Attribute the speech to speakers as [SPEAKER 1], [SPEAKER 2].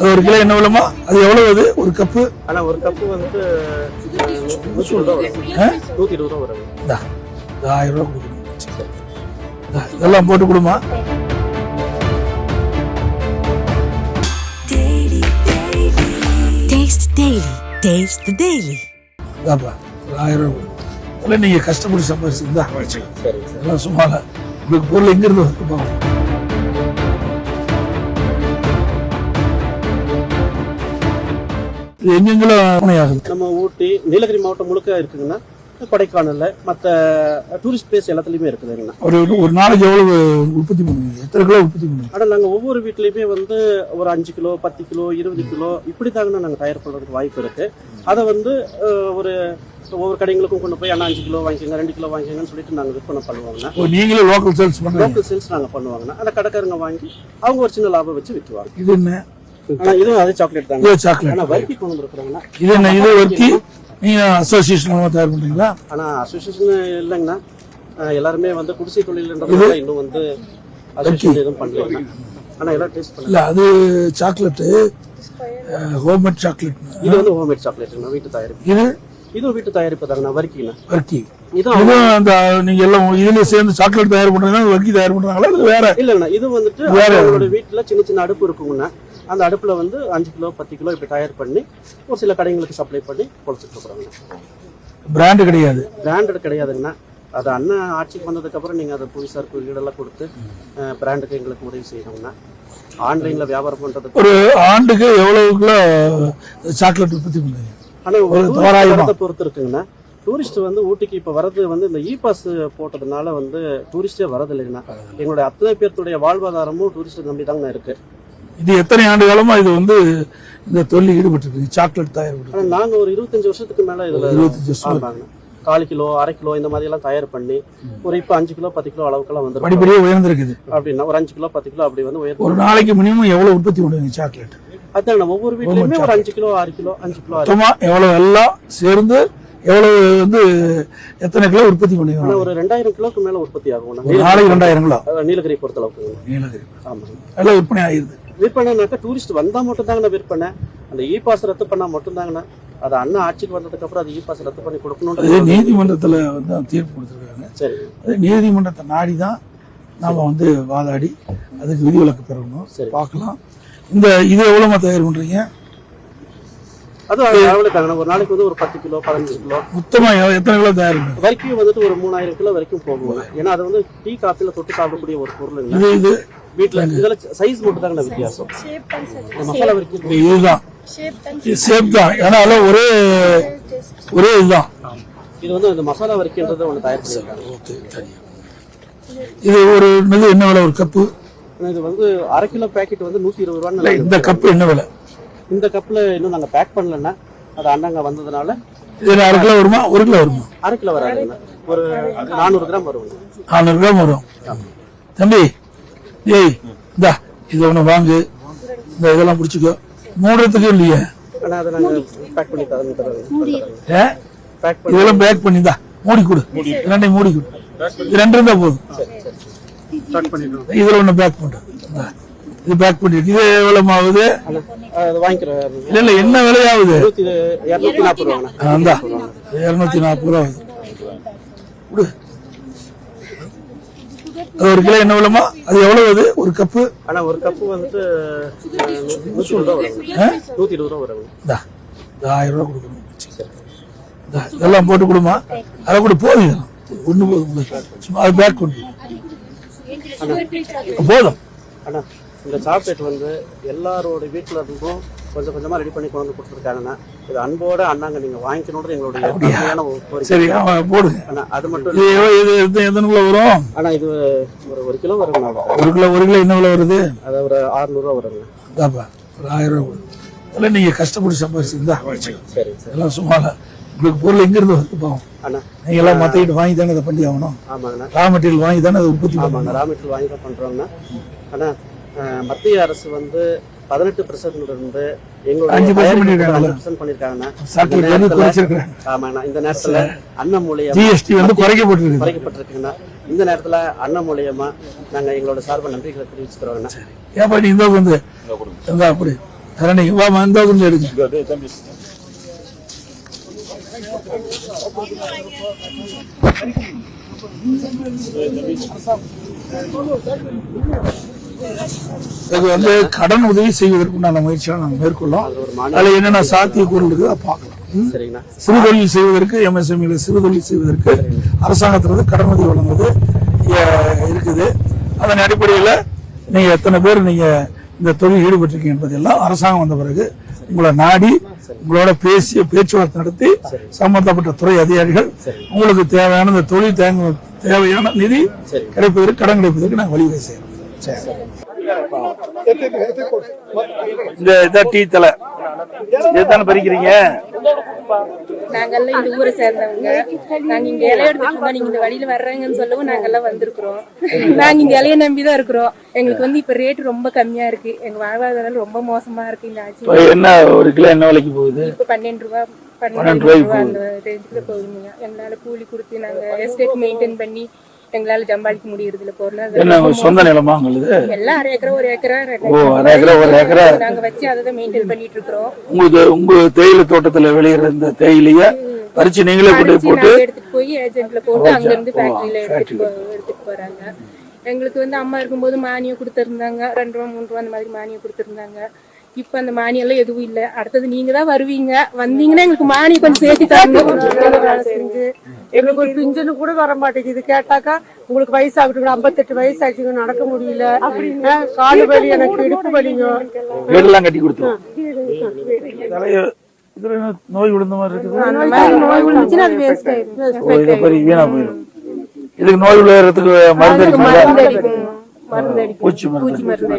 [SPEAKER 1] அது ஒரு கிலோ என்ன விலைமா அது எவ்வளவு அது? ஒரு கப்பு
[SPEAKER 2] ஆனா ஒரு கப்பு வந்துட்டு அஹ், நூத்தி இருபது ரூபா வரும். ரூபா
[SPEAKER 1] ஆயிரம் ரூபாய் கொடுக்கணும் இதெல்லாம் போட்டு கொடுமா.
[SPEAKER 3] Taste the Daily. Taste the Daily.
[SPEAKER 1] இதாப்பா ஒரு ஆயிரம் ரூபாய் கொடு அதெல்லாம் நீங்க கஷ்டப்பட்டு சம்பாதிச்சு இந்தா வச்சு
[SPEAKER 2] சரி சார்.
[SPEAKER 1] இதெல்லாம் சும்மா இல்ல. உங்களுக்கு பொருள் எங்க இருந்து வருது எங்கெங்கெல்லாம் ஆகுது
[SPEAKER 2] நம்ம ஊட்டி நீலகிரி மாவட்டம் முழுக்க இருக்குங்கண்ணா கொடைக்கானல்ல மற்ற டூரிஸ்ட் பிளேஸ் எல்லாத்துலயுமே இருக்குதுங்கண்ணா
[SPEAKER 1] ஒரு ஒரு நாளைக்கு எவ்வளவு உற்பத்தி பண்ணுவீங்க? எத்தனை கிலோ உற்பத்தி பண்ணுவீங்க?
[SPEAKER 2] ஆனா நாங்க ஒவ்வொரு வீட்லயுமே வந்து ஒரு அஞ்சு கிலோ பத்து கிலோ இருபது கிலோ இப்படி தாங்கண்ணா நாங்க தயார் பண்றதுக்கு வாய்ப்பு இருக்கு. அதை வந்து ஒரு ஒவ்வொரு கடைங்களுக்கும் கொண்டு போய் அண்ணா அஞ்சு கிலோ வாங்கிக்கோங்க ரெண்டு கிலோ வாங்கிக்கோங்கன்னு சொல்லிட்டு நாங்க விற்பனை பண்ணுவாங்கண்ணா
[SPEAKER 1] ஓ, நீங்களே லோக்கல் சேல்ஸ்
[SPEAKER 2] லோக்கல் சேல்ஸ் நாங்க பண்ணுவாங்கண்ணா அந்த கடைக்காரங்க வாங்கி அவங்க ஒரு சின்ன லாபம் வச்சு விற்குவாங்க
[SPEAKER 1] இது என்ன?
[SPEAKER 2] சாக்லேட்
[SPEAKER 1] இது சாக்லேட் இது என்ன இது ஒர்க்கி நீங்க அசோசியேஷன் மூலமா தயார் பண்றீங்களா?
[SPEAKER 2] ஆனா அசோசியேஷன் இல்லைங்கண்ணா. எல்லாருமே வந்து குடிசை தொழில்ன்றதுனால இன்னும் வந்து அசோசியேஷன் எதுவும் பண்ணல ஆனா எல்லாம் டேஸ்ட் பண்ணல
[SPEAKER 1] இல்ல அது சாக்லேட் ஹோம்மேட் சாக்லேட்
[SPEAKER 2] இது வந்து ஹோம்மேட் சாக்லேட்டுங்கண்ணா வீட்டு தயாரிப்பு.
[SPEAKER 1] இது?
[SPEAKER 2] இதுவும் வீட்டு தயாரிப்பு தாங்கண்ணா வர்க்கிங்கண்ணா
[SPEAKER 1] வர்க்கி
[SPEAKER 2] இதுவும்
[SPEAKER 1] இது அந்த நீங்க எல்லாம் இதுல சேர்ந்து சாக்லேட் தயார் பண்றீங்கன்னா வர்க்கி தயார் பண்றாங்களா இது வேற?
[SPEAKER 2] இல்லைங்கண்ணா இது வந்துட்டு
[SPEAKER 1] வேற.
[SPEAKER 2] அவங்களோட வீட்டுல சின்ன சின்ன அடுப்பு இருக்குங்கண்ணா. அந்த அடுப்புல வந்து அஞ்சு கிலோ பத்து கிலோ இப்படி தயார் பண்ணி ஒரு சில கடைங்களுக்கு சப்ளை பண்ணி கொடுத்துட்டு இருக்கிறாங்க
[SPEAKER 1] பிராண்ட் கிடையாது.
[SPEAKER 2] பிராண்டட் கிடையாதுங்கண்ணா. அது அண்ணன் ஆட்சிக்கு வந்ததுக்கு அப்புறம் நீங்க அதை புவிசார் குறியீடெல்லாம் கொடுத்து பிராண்டுக்கு எங்களுக்கு உதவி செய்யணுங்கண்ணா ஆன்லைன்ல வியாபாரம் பண்றதுக்கு
[SPEAKER 1] ஒரு ஆண்டுக்கு எவ்வளவுக்குள்ள சாக்லேட் உற்பத்தி பண்ணுவீங்க
[SPEAKER 2] ஆனா
[SPEAKER 1] ஒரு
[SPEAKER 2] ஒரு
[SPEAKER 1] தோராயமா.
[SPEAKER 2] தோராயத்தை பொறுத்து இருக்குங்கண்ணா. டூரிஸ்ட் வந்து ஊட்டிக்கு இப்ப வரது வந்து இந்த இ பாஸ் போட்டதுனால வந்து டூரிஸ்டே வரது இல்லைங்கண்ணா எங்களுடைய அத்தனை பேர்த்துடைய வாழ்வாதாரமும் டூரிஸ்ட் நம்பி தாங்கண்ணா இருக்கு.
[SPEAKER 1] இது எத்தனை ஆண்டு காலமா இது வந்து இந்த தொழில் ஈடுபட்டு இருக்கு சாக்லேட் தயார்
[SPEAKER 2] நாங்க ஒரு இருபத்தஞ்சு வருஷத்துக்கு மேல இதுல
[SPEAKER 1] இருபத்தஞ்சு வருஷம்.
[SPEAKER 2] கால் கிலோ அரை கிலோ இந்த மாதிரி எல்லாம் தயார் பண்ணி ஒரு இப்ப அஞ்சு கிலோ பத்து கிலோ அளவுக்குலாம் வந்துரும்
[SPEAKER 1] படிப்படியா உயர்ந்திருக்குது.
[SPEAKER 2] அப்படின்னா ஒரு அஞ்சு கிலோ பத்து கிலோ அப்படி வந்து
[SPEAKER 1] ஒரு
[SPEAKER 2] உயர்ந்து
[SPEAKER 1] நாளைக்கு மினிமம் எவ்வளவு உற்பத்தி பண்ணுவீங்க சாக்லேட்
[SPEAKER 2] அதான் ஒவ்வொரு வீட்லயுமே ஒரு அஞ்சு கிலோ ஆறு கிலோ அஞ்சு கிலோ
[SPEAKER 1] எவ்வளவு எல்லாம் சேர்ந்து எவ்வளவு வந்து எத்தனை கிலோ உற்பத்தி பண்ணுவீங்க
[SPEAKER 2] ஒரு ரெண்டாயிரம் கிலோக்கு மேல உற்பத்தி ஆகும்.
[SPEAKER 1] நாளைக்கு ரெண்டாயிரம் கிலோ
[SPEAKER 2] நீலகிரி பொறுத்த அளவுக்கு
[SPEAKER 1] நீலகிரி எல்லாம் விற்பனை ஆயிருது.
[SPEAKER 2] விற்பனைனாக்கா டூரிஸ்ட் வந்தா மட்டும் தாங்கண்ணா விற்பனை. அந்த இ பாஸ் ரத்து பண்ணா மட்டும் தாங்கண்ணா அது அண்ணா ஆட்சிக்கு வந்ததுக்கு அப்புறம் அது இ பாஸ் ரத்து பண்ணி கொடுக்கணும்
[SPEAKER 1] நீதிமன்றத்துல வந்து தீர்ப்பு கொடுத்துருக்காங்க.
[SPEAKER 2] சரி.
[SPEAKER 1] அது நீதிமன்றத்தை நாடி தான் நாம வந்து வாதாடி அதுக்கு விதிவிலக்கு பெறணும்.
[SPEAKER 2] சரி.
[SPEAKER 1] பார்க்கலாம். இந்த இது எவ்வளவுமா தயார் பண்றீங்க?
[SPEAKER 2] அது அளவுல தாங்கண்ணா ஒரு நாளைக்கு வந்து ஒரு பத்து கிலோ பதினஞ்சு கிலோ.
[SPEAKER 1] மொத்தமா எவ்- எத்தனை கிலோ தயார் பண்றீங்க
[SPEAKER 2] வரைக்கும் வந்துட்டு ஒரு மூணாயிரம் கிலோ வரைக்கும் போகும். ஏன்னா அது வந்து டீ காஃபில தொட்டு சாப்பிடக்கூடிய ஒரு பொருள்
[SPEAKER 1] இது இது.
[SPEAKER 2] வீட்டுல இதுல சைஸ் மட்டும் தாங்க வித்தியாசம். இந்த மசாலா வரைக்கும்.
[SPEAKER 1] இது இதுதான். இது சேப் தான். ஏன்னா ஒரே ஒரே இதுதான்.
[SPEAKER 2] இது வந்து இந்த மசாலா வரைக்கும்ன்றத ஒன்று தயார்
[SPEAKER 1] சரி இது ஒரு என்ன விலை ஒரு கப்பு
[SPEAKER 2] இது வந்து அரை கிலோ பேக்கெட் வந்து நூத்தி இருபது ரூபான்னு
[SPEAKER 1] இந்த கப்பு என்ன விலை?
[SPEAKER 2] இந்த கப்ல இன்னும் நாங்க பேக் பண்ணலன்னா அது அண்ணாங்க வந்ததுனால
[SPEAKER 1] இது அரை கிலோ வருமா? ஒரு கிலோ வருமா?
[SPEAKER 2] அரை கிலோ வராதுங்கண்ணா ஒரு நானூறு கிராம் வருங்க
[SPEAKER 1] நானூறு கிராம் வரும். தம்பி ஏய் இந்தா இது ஒண்ணு வாங்கு. இந்த இதெல்லாம் பிடிச்சிக்கோ. மூடுறதுக்கு இல்லையே.
[SPEAKER 2] ஆனா அதை நாங்க பேக் பண்ணி தரேன் தரேன்
[SPEAKER 1] ஏ?
[SPEAKER 2] பேக் பண்ணி
[SPEAKER 1] இதெல்லாம் பேக் பண்ணி தான் மூடி கொடு. ரெண்டையும் மூடி கொடு. ரெண்டு இருந்தா போதும். இதுல ஒண்ணு பேக் பண்ணு இந்தா. இது பேக் பண்ணிருக்கு. இது எவ்வளவு ஆகுது
[SPEAKER 2] அண்ணா,
[SPEAKER 1] இல்ல இல்ல என்ன விலையாகுது? அந்த இருநூத்தி நாற்பது ரூபா. ஆகுது அது ஒரு கிலோ என்ன விலைமா அது எவ்வளவு அது? ஒரு கப்பு?
[SPEAKER 2] ஆனா ஒரு கப்பு வந்துட்டு நூத்தி இருபது ரூபா ரூபா
[SPEAKER 1] ஆயிரம் ரூபாய் கொடுக்கணும். இதெல்லாம் போட்டு கொடுமா. அதை கூட போதும். ஒண்ணு போதும். சும்மா அது பேக் கொண்டு போதும்.
[SPEAKER 2] ஆனா இந்த சாக்லேட் வந்து எல்லாரோட வீட்டுல இருந்தும் கொஞ்சம் கொஞ்சமா ரெடி பண்ணி கொண்டு வந்து கொடுத்துருக்காங்கண்ணா இது அன்போட அண்ணாங்க நீங்க வாங்கிக்கணுன்றது எங்களுடைய
[SPEAKER 1] சரி போடுங்க
[SPEAKER 2] அது மட்டும்
[SPEAKER 1] இது இது எத்தனை கிலோ வரும்?
[SPEAKER 2] ஆனா இது ஒரு ஒரு கிலோ வருங்கண்ணா
[SPEAKER 1] ஒரு கிலோ ஒரு கிலோ என்ன விலை வருது?
[SPEAKER 2] அது ஒரு 600 ரூபா வருங்க.
[SPEAKER 1] இந்தாப்பா ஒரு ஆயிரம் கொடு. அதெல்லாம் நீங்க கஷ்டப்பட்டு சம்பாதிச்சு இந்தா வச்சுக்கோ.
[SPEAKER 2] சரி
[SPEAKER 1] எல்லாம் சும்மா இல்ல. உங்களுக்கு பொருள் எங்க இருந்து வருது பாவம்?
[SPEAKER 2] அண்ணா
[SPEAKER 1] நீங்க எல்லாம் மத்திக்கிட்டு வாங்கி தானே அதை பண்ணி ஆகணும்? ரா மெட்டீரியல் வாங்கி தானே அதை உற்பத்தி பண்ணணும்?
[SPEAKER 2] ஆமாங்க ரா மெட்டீரியல் வாங்கி தான் பண்றோங்கண்ணா ஆனா மத்திய அரசு வந்து பதினெட்டு பெர்சன்ட்ல இருந்து எங்களுடைய பண்ணிருக்காங்கண்ணா
[SPEAKER 1] சாக்லேட்
[SPEAKER 2] இந்த
[SPEAKER 1] வந்து
[SPEAKER 2] நேரத்துல- அண்ணன் மூலியமா
[SPEAKER 1] ஜிஎஸ்டி வந்து குறைக்கப்பட்டிருக்கு
[SPEAKER 2] குறைக்கப்பட்டிருக்குங்கண்ணா இந்த நேரத்துல அண்ணன் மூலியமா நாங்க எங்களோட சார்பை நன்றிகளை தெரிவிச்சுக்கிறோங்கண்ணா.
[SPEAKER 1] ஏப்பா நீ இந்த வந்து இந்த அப்படி. தரணி வாமா இந்த கொஞ்சம் எடுங்க. இது வந்து கடன் உதவி செய்வதற்குண்டான முயற்சிகளை நாங்கள் மேற்கொள்ளோம் அதுல என்னென்ன சாத்தியக்கூறுகள் இருக்குதோ அதை பார்க்கலாம். சிறு தொழில் செய்வதற்கு எம்எஸ்எம்இல சிறு தொழில் செய்வதற்கு அரசாங்கத்திலிருந்து கடன் உதவி வழங்குவது இருக்குது. அதன் அடிப்படையில் நீங்க எத்தனை பேர் நீங்க இந்த தொழில் ஈடுபட்டிருக்கீங்க என்பதெல்லாம் அரசாங்கம் வந்த பிறகு உங்களை நாடி உங்களோட பேசிய பேச்சுவார்த்தை நடத்தி சம்பந்தப்பட்ட துறை அதிகாரிகள் உங்களுக்கு தேவையான இந்த தொழில் தேங்க தேவையான நிதி கிடைப்பதற்கு கடன் கிடைப்பதற்கு நாங்கள் வழிவகை செய்யறோம். இந்த இதான் டீ தலை. இதுதானே பறிக்கிறீங்க?
[SPEAKER 4] நாங்கெல்லாம் இந்த ஊரை சேர்ந்தவங்க. நாங்க இங்க இலைய எடுத்துட்டு நீங்க இந்த வழியில வர்றாங்கன்னு சொல்லவும் நாங்கெல்லாம் வந்திருக்கிறோம். நாங்க இந்த இலைய நம்பி தான் இருக்கிறோம். எங்களுக்கு வந்து இப்ப ரேட் ரொம்ப கம்மியா இருக்கு. எங்க வாழ்வாதாரம் ரொம்ப மோசமா இருக்கு இந்த ஆட்சி.
[SPEAKER 1] என்ன ஒரு கிலோ என்ன விலைக்கு போகுது?
[SPEAKER 4] இப்ப பன்னெண்டு ரூபா
[SPEAKER 1] பன்னெண்டு
[SPEAKER 4] ரூபா அந்த ரேஞ்சுக்கு போகுதுங்க. எங்களால கூலி கொடுத்து நாங்க எஸ்டேட் மெயின்டைன் பண்ணி எங்களால சம்பாதிக்க முடியறது இல்ல பொருளாதாரம்
[SPEAKER 1] என்ன உங்க சொந்த நிலமா உங்களுது?
[SPEAKER 4] எல்லாம் அரை ஏக்கரா ஒரு ஏக்கரா
[SPEAKER 1] ஓ அரை ஏக்கரா ஒரு ஏக்கரா.
[SPEAKER 4] நாங்க வச்சு அதை தான் மெயின்டைன் பண்ணிட்டு இருக்கிறோம்
[SPEAKER 1] உங்களுக்கு உங்க தேயிலை தோட்டத்துல விளையிற இந்த தேயிலைய பறிச்சு நீங்களே கொண்டு போட்டு
[SPEAKER 4] எடுத்துட்டு போய் ஏஜென்ட்ல போட்டு அங்க இருந்து ஃபேக்டரியில எடுத்துட்டு எடுத்துட்டு போறாங்க. எங்களுக்கு வந்து அம்மா இருக்கும்போது மானியம் கொடுத்திருந்தாங்க. ரெண்டு ரூபா மூணு ரூபா அந்த மாதிரி மானியம் கொடுத்திருந்தாங்க. இப்ப அந்த மானியம் எல்லாம் எதுவும் இல்ல. அடுத்தது நீங்க தான் வருவீங்க. வந்தீங்கன்னா எங்களுக்கு மானியம் கொஞ்சம் சேர்த்து தரணும்.
[SPEAKER 5] செஞ்சு எங்களுக்கு ஒரு பிஞ்சனு கூட வர மாட்டேங்குது. கேட்டாக்கா உங்களுக்கு வயசாகிட்டு ஐம்பத்தெட்டு வயசு ஆச்சுங்க நடக்க முடியல. அஹ் காலு வலி எனக்கு இடுப்பு வலிங்க.
[SPEAKER 1] வீடெல்லாம் கட்டி கொடுத்தோம் தலைய இதுல என்ன நோய் விழுந்த மாதிரி இருக்குது? வீணா போயிடும். இதுக்கு நோய் விழுறதுக்கு மருந்து அடிக்கணும். பூச்சி மருந்து